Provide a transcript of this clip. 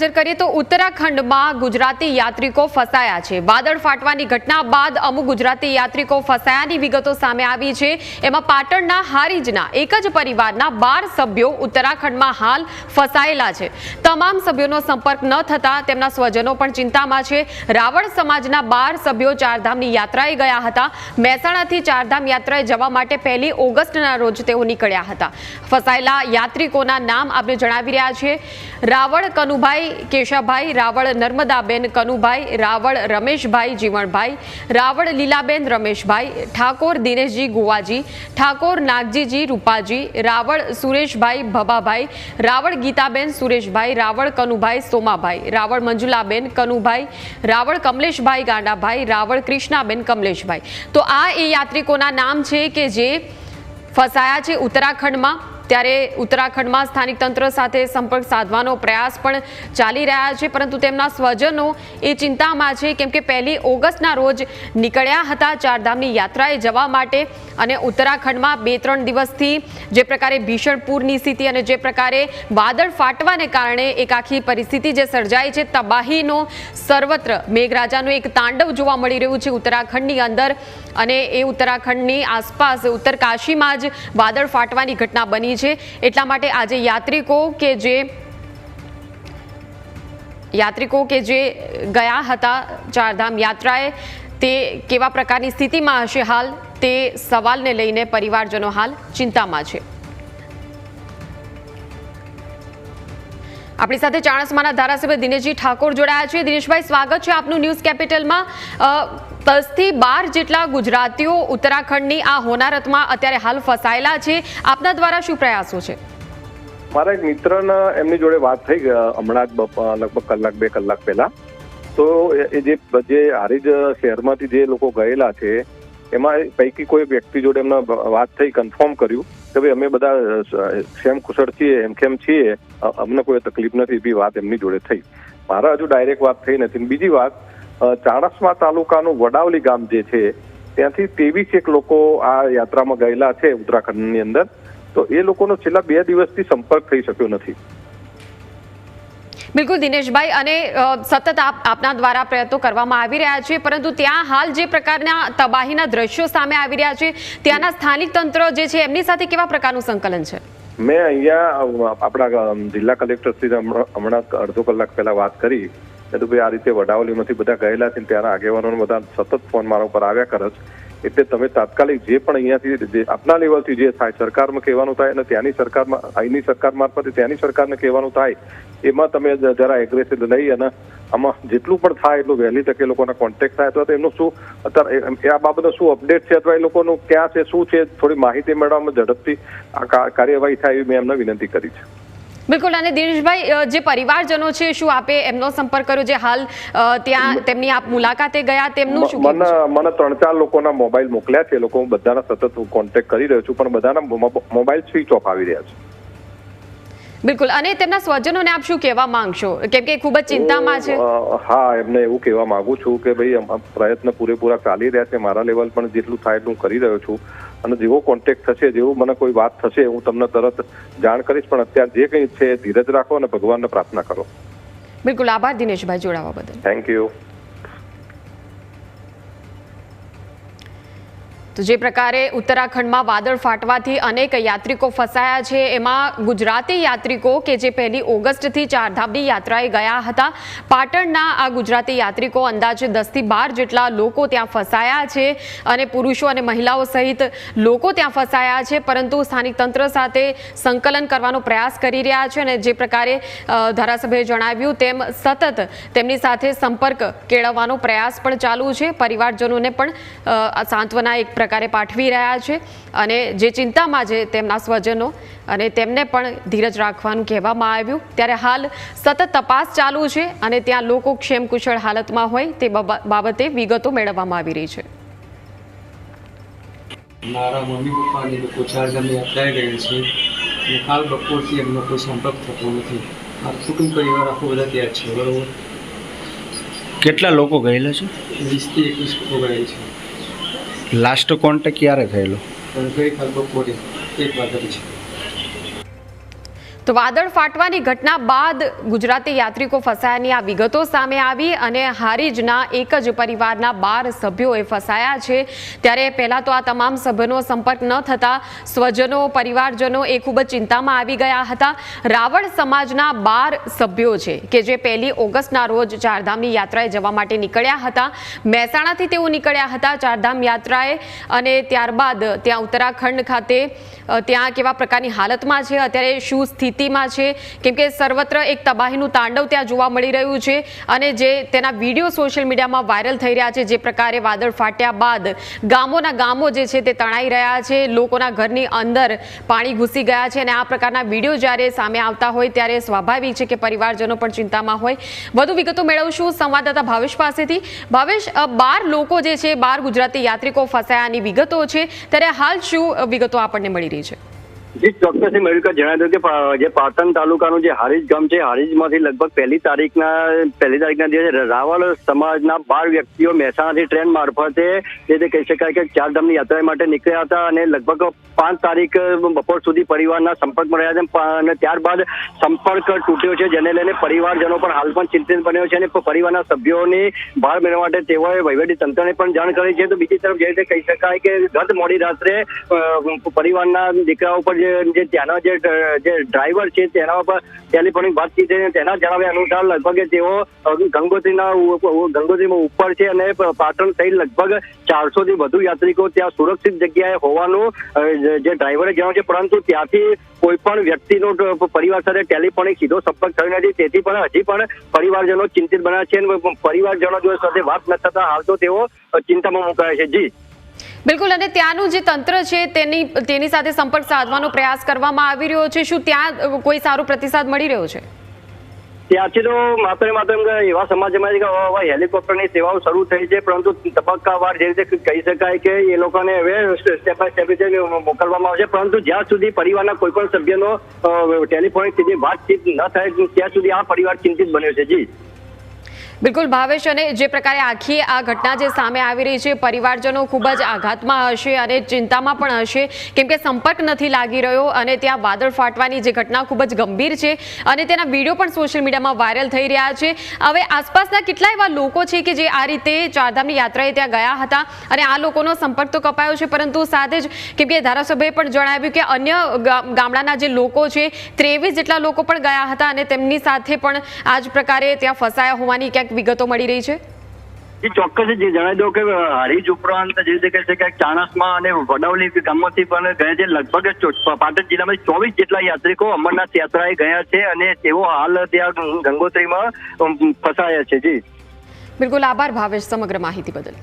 નજર કરીએ તો ઉત્તરાખંડમાં ગુજરાતી યાત્રિકો ફસાયા છે. વાદળ ફાટવાની ઘટના બાદ અમુક ગુજરાતી યાત્રિકો ફસાયાની વિગતો સામે આવી છે. એમાં પાટણના હારીજના એક જ પરિવારના બાર સભ્યો ઉત્તરાખંડમાં હાલ ફસાયેલા છે. તમામ સભ્યોનો સંપર્ક ન થતા તેમના સ્વજનો પણ ચિંતામાં છે. રાવળ સમાજના બાર સભ્યો ચારધામની યાત્રાએ ગયા હતા. મહેસાણાથી ચારધામ યાત્રાએ જવા માટે પહેલી ઓગસ્ટના રોજ તેઓ નીકળ્યા હતા. ફસાયેલા યાત્રિકોના નામ આપણે જણાવી રહ્યા છીએ રાવળ કનુભાઈ કેશાભાઈ રાવળ નર્મદાબેન, કનુભાઈ, રાવળ રમેશભાઈ, જીવણભાઈ, રાવળ લીલાબેન રમેશભાઈ, ઠાકોર દિનેશજી ગુવાજી, ઠાકોર નાગજીજી રૂપાજી, રાવળ સુરેશભાઈ ભબાભાઈ રાવળ ગીતાબેન સુરેશભાઈ, રાવળ કનુભાઈ સોમાભાઈ, રાવળ મંજુલાબેન કનુભાઈ, રાવળ કમલેશભાઈ ગાંડાભાઈ, રાવળ કૃષ્ણાબેન કમલેશભાઈ. તો આ એ યાત્રિકોના નામ છે કે જે ફસાયા છે ઉત્તરાખંડમાં. ત્યારે ઉત્તરાખંડમાં સ્થાનિક તંત્ર સાથે સંપર્ક સાધવાનો પ્રયાસ પણ ચાલી રહ્યા છે, પરંતુ તેમના સ્વજનો એ ચિંતામાં છે, કેમ કે પહેલી ઓગસ્ટના રોજ નીકળ્યા હતા ચારધામની યાત્રાએ જવા માટે અને ઉત્તરાખંડમાં બે ત્રણ દિવસથી જે પ્રકારે ભીષણ પૂરની સ્થિતિ અને જે પ્રકારે વાદળ ફાટવાને કારણે એક આખી પરિસ્થિતિ જે સર્જાઈ છે, તબાહીનો સર્વત્ર મેઘરાજાનું એક તાંડવ જોવા મળી રહ્યું છે ઉત્તરાખંડની અંદર અને એ ઉત્તરાખંડની આસપાસ ઉત્તરકાશીમાં જ વાદળ ફાટવાની ઘટના બની છે. એટલા માટે આજે યાત્રિકો કે જે યાત્રિકો કે જે ગયા હતા ચારધામ યાત્રાએ, તે કેવા પ્રકારની સ્થિતિમાં હશે હાલ, તે સવાલને લઈને પરિવારજનો હાલ ચિંતામાં છે. આપણી સાથે ચાણસમાના ધારાસભ્ય દિનેશજી ઠાકોર જોડાયા છે. દિનેશભાઈ, સ્વાગત છે આપનું ન્યૂઝ કેપિટલમાં. દસથી બાર જેટલા ગુજરાતીઓ ઉત્તરાખંડની આ હોનારતમાં અત્યારે હાલ ફસાયેલા છે. આપના દ્વારા શું પ્રયાસો છે? મારા એક મિત્રના એમની જોડે વાત થઈ હમણાં જ લગભગ કલાક, બે કલાક પહેલા. તો એ જે જે હારીજ શહેરમાંથી જે લોકો ગયેલા છે, એમાં પૈકી કોઈ વ્યક્તિ જોડે એમને વાત થઈ, કન્ફર્મ કર્યું કે ભાઈ અમે બધા સેમ કુશળ છીએ, એમ કેમ છીએ અમને કોઈ તકલીફ નથી, એવી વાત એમની જોડે થઈ. મારા હજુ ડાયરેક્ટ વાત થઈ નથી. બીજી વાત ચાણસ્મા તાલુકાનું વડાવલી ગામ જે છે, ત્યાંથી ત્રેવીસ એક લોકો આ યાત્રામાં ગયેલા છે ઉત્તરાખંડની અંદર. તો એ લોકોનો છેલ્લા બે દિવસથી સંપર્ક થઈ શક્યો નથી. બિલકુલ દિનેશભાઈ, અને સતત આપ, આપના દ્વારા પ્રયત્નો કરવામાં આવી રહ્યા છે, પરંતુ ત્યાં હાલ જે પ્રકારના તબાહીના દ્રશ્યો સામે આવી રહ્યા છે, ત્યાંના સ્થાનિક તંત્ર જે છે, એમની સાથે કેવા પ્રકારનું સંકલન છે? મેં અહીંયા આપણા જિલ્લા કલેક્ટર શ્રી હમણાં અડધો કલાક પહેલા વાત કરી. કે ભાઈ, આ રીતે વડાવલીમાંથી બધા ગયેલા છે ને, ત્યાંના આગેવાનો બધા સતત ફોન મારા ઉપર આવ્યા કરે છે. એટલે તમે તાત્કાલિક જે પણ અહીંયાથી જે આપના લેવલથી જે થાય, સરકારમાં કહેવાનું થાય અને ત્યાંની સરકારમાં, અહીંની સરકાર મારફતે ત્યાંની સરકારને કહેવાનું થાય, એમાં તમે જરા એગ્રેસિવ લઈ અને આમાં જેટલું પણ થાય એટલું વહેલી તકે લોકોના કોન્ટેક્ટ થાય. અથવા તો એમનું શું, અત્યારે આ બાબતનો શું અપડેટ છે અથવા એ લોકોનું ક્યાં છે, શું છે, થોડી માહિતી મેળવવામાં ઝડપથી આ કાર્યવાહી થાય એવી મેં એમને વિનંતી કરી છે. બિલકુલ અને દિનેશભાઈ જે પરિવારજનો છે શું આપે એમનો સંપર્ક કર્યો? જે હાલ ત્યાં તેમની આપ મુલાકાતે ગયા તેમનું શું મને મને ત્રણ ચાર લોકોના મોબાઈલ મોકલ્યા છે લોકો હું બધાના સતત હું કોન્ટેક્ટ કરી રહ્યો છું પણ બધાના મોબાઈલ સ્વિચ ઓફ આવી રહ્યા છે. બિલકુલ. અને તેમના સ્વજનોને આપ શું કહેવા માંગશો? કેમ કે ખૂબ જ ચિંતામાં છે. હા એમને એવું કહેવા માંગુ છું કે ભાઈ પ્રયત્ન પૂરેપૂરા ચાલી રહ્યા છે. મારા લેવલ પણ જેટલું થાય એટલું કરી રહ્યો છું. અને જેવો કોન્ટેક્ટ થશે જેવું મને કોઈ વાત થશે હું તમને તરત જાણ કરીશ. પણ અત્યારે જે કંઈ છે ધીરજ રાખો અને ભગવાનને પ્રાર્થના કરો. બિલકુલ. આભાર દિનેશભાઈ જોડાવા બદલ. થેન્ક યુ તો જે પ્રકારે ઉત્તરાખંડમાં વાદળ ફાટવાથી અનેક યાત્રિકો ફસાયા છે. એમાં ગુજરાતી યાત્રિકો કે જે પહેલી ઓગસ્ટથી ચારધામની યાત્રાએ ગયા હતા, પાટણના આ ગુજરાતી યાત્રિકો અંદાજે દસથી બાર જેટલા લોકો ત્યાં ફસાયા છે અને પુરુષો અને મહિલાઓ સહિત લોકો ત્યાં ફસાયા છે. પરંતુ સ્થાનિક તંત્ર સાથે સંકલન કરવાનો પ્રયાસ કરી રહ્યા છે અને જે પ્રકારે ધારાસભ્યએ જણાવ્યું તેમ સતત તેમની સાથે સંપર્ક કેળવવાનો પ્રયાસ પણ ચાલુ છે. પરિવારજનોને પણ સાંત્વના એક પ્રકારે પાઠવી રહ્યા છે અને જે ચિંતામાં છે તેમના સ્વજનો અને તેમને પણ ધીરજ રાખવાનું કહેવામાં આવ્યું. ત્યારે હાલ સતત તપાસ ચાલુ છે અને ત્યાં લોકો ક્ષેમ કુશળ હાલતમાં હોય તે બાબા- બાબતે વિગતો મેળવવામાં આવી રહી છે. મારા મમ્મી પપ્પાને લોકો ચાર ગામની અટકાઈ ગયા છે અને કાલ બપોરથી એમનો કોઈ સંપર્ક થતો નથી. મારું કુટુંબ પરિવાર આખો બધા ત્યાં છે બરાબર? કેટલા લોકો ગયેલા છે? વીસથી એકવીસ લોકો ગયેલ છે. લાસ્ટ કોન્ટેક્ટ ક્યારે થયેલો પણ ગઈકાલ બપોરે એક વાગ્યાથી છે તો વાદળ ફાટવાની ઘટના બાદ ગુજરાતી યાત્રિકો ફસાયાની આ વિગતો સામે આવી અને હારીજના એક જ પરિવારના બાર સભ્યોએ ફસાયા છે. ત્યારે પહેલાં તો આ તમામ સભ્યોનો સંપર્ક ન થતા સ્વજનો, પરિવારજનો એ ખૂબ જ ચિંતામાં આવી ગયા હતા. રાવળ સમાજના બાર સભ્યો છે કે જે પહેલી ઓગસ્ટના રોજ ચારધામની યાત્રાએ જવા માટે નીકળ્યા હતા. મહેસાણાથી તેઓ નીકળ્યા હતા ચારધામ યાત્રાએ અને ત્યારબાદ ત્યાં ઉત્તરાખંડ ખાતે ત્યાં કેવા પ્રકારની હાલતમાં છે, અત્યારે શું સ્થિતિમાં છે. કેમકે સર્વત્ર એક તબાહીનું તાંડવ ત્યાં જોવા મળી રહ્યું છે અને જે તેના વીડિયો સોશિયલ મીડિયામાં વાયરલ થઈ રહ્યા છે, જે પ્રકારે વાદળ ફાટ્યા બાદ ગામોના ગામો જે છે તે તણાઈ રહ્યા છે, લોકોના ઘરની અંદર પાણી ઘૂસી ગયા છે અને આ પ્રકારના વીડિયો જ્યારે સામે આવતા હોય ત્યારે સ્વાભાવિક છે કે પરિવારજનો પણ ચિંતામાં હોય. વધુ વિગતો મેળવશું સંવાદદાતા ભાવેશ પાસેથી. ભાવેશ બાર લોકો જે છે, બાર ગુજરાતી યાત્રિકો ફસાયાની વિગતો છે. ત્યારે હાલ શું વિગતો આપણને મળી રહી છે? જી, ચોક્કસથી મેળવ્યું જણાવી દઉં કે જે પાટણ તાલુકાનું જે હારીજ ગામ છે, હારીજમાંથી લગભગ પહેલી તારીખના પહેલી તારીખના દિવસે રાવળ સમાજના બાર વ્યક્તિઓ મહેસાણાથી ટ્રેન મારફતે જે તે કહી શકાય કે ચારધામની યાત્રા માટે નીકળ્યા હતા અને લગભગ પાંચ તારીખ બપોર સુધી પરિવારના સંપર્કમાં રહ્યા છે અને ત્યારબાદ સંપર્ક તૂટ્યો છે, જેને લઈને પરિવારજનો પણ હાલ પણ ચિંતિત બન્યો છે અને પરિવારના સભ્યોની ભાર મેળવવા માટે તેઓએ વહીવટી તંત્રને પણ જાણ કરી છે. તો બીજી તરફ જે રીતે કહી શકાય કે ગત મોડી રાત્રે પરિવારના દીકરાઓ પર જે જે ત્યાંના જે જે ડ્રાઈવર છે તેના પર ટેલિફોનિક વાતચીત થઈ તેના જણાવ્યા અનુસાર લગભગ તેઓ ગંગોત્રીના ગંગોત્રીમાં ઉપર છે અને પાટણ સહિત લગભગ ચારસો થી વધુ યાત્રિકો ત્યાં સુરક્ષિત જગ્યાએ હોવાનું જે ડ્રાઈવરે જણાવ્યું છે. પરંતુ ત્યાંથી કોઈ પણ વ્યક્તિનો પરિવાર સાથે ટેલિફોનિક સીધો સંપર્ક થયો નથી. તેથી પણ હજી પણ પરિવારજનો ચિંતિત બન્યા છે અને પરિવારજનો જો સાથે વાત ન થતા હાલ તો તેઓ ચિંતામાં મુકાયા છે. જી. બિલકુલ, અને ત્યાંનું જે તંત્ર છે, તેની તેની સાથે સંપર્ક સાધવાનો પ્રયાસ કરવામાં આવી રહ્યો છે. શું ત્યાં કોઈ સારો પ્રતિસાદ મળી રહ્યો છે? ત્યાંથી તો માત્ર માત્ર એવા સમાજમાં કે હેલિકોપ્ટરની સેવાઓ શરૂ થઈ છે, પરંતુ તબક્કાવાર જે રીતે કહી શકાય કે એ લોકોને હવે સ્ટેપ બાય સ્ટેપ રીતે મોકલવામાં આવશે. પરંતુ જ્યાં સુધી પરિવારના કોઈ પણ સભ્યનો ટેલિફોનિક સીધી વાતચીત ન થાય, ત્યાં સુધી આ પરિવાર ચિંતિત બન્યો છે. જી. બિલકુલ ભાવેશ અને જે પ્રકારે આખી આ ઘટના જે સામે આવી રહી છે, પરિવારજનો ખૂબ જ આઘાતમાં હશે અને ચિંતામાં પણ હશે. કેમ કે સંપર્ક નથી લાગી રહ્યો અને ત્યાં વાદળ ફાટવાની જે ઘટના ખૂબ જ ગંભીર છે અને તેના વીડિયો પણ સોશિયલ મીડિયામાં વાયરલ થઈ રહ્યા છે. હવે આસપાસના કેટલા એવા લોકો છે કે જે આ રીતે ચારધામની યાત્રાએ ત્યાં ગયા હતા અને આ લોકોનો સંપર્ક તો કપાયો છે, પરંતુ સાથે જ કેમ કે ધારાસભ્યએ પણ જણાવ્યું કે અન્ય ગામડાના જે લોકો છે, ત્રેવીસ જેટલા લોકો પણ ગયા હતા અને તેમની સાથે પણ આ જ પ્રકારે ત્યાં ફસાયા હોવાની ક્યાંક વિગતો મળી રહી છે? એ ચોક્કસ જે જણાવી દઉં કે હરીજ ઉપરાંત જે રીતે કહે છે કે ચાણસમાં અને વડાવલી ગામમાંથી પણ ગયા છે લગભગ પાટણ જિલ્લામાં ચોવીસ જેટલા યાત્રિકો અમરનાથ યાત્રાએ ગયા છે અને તેઓ હાલ ત્યાં ગંગોત્રીમાં ફસાયા છે. જી. બિલકુલ આભાર ભાવેશ સમગ્ર માહિતી બદલ.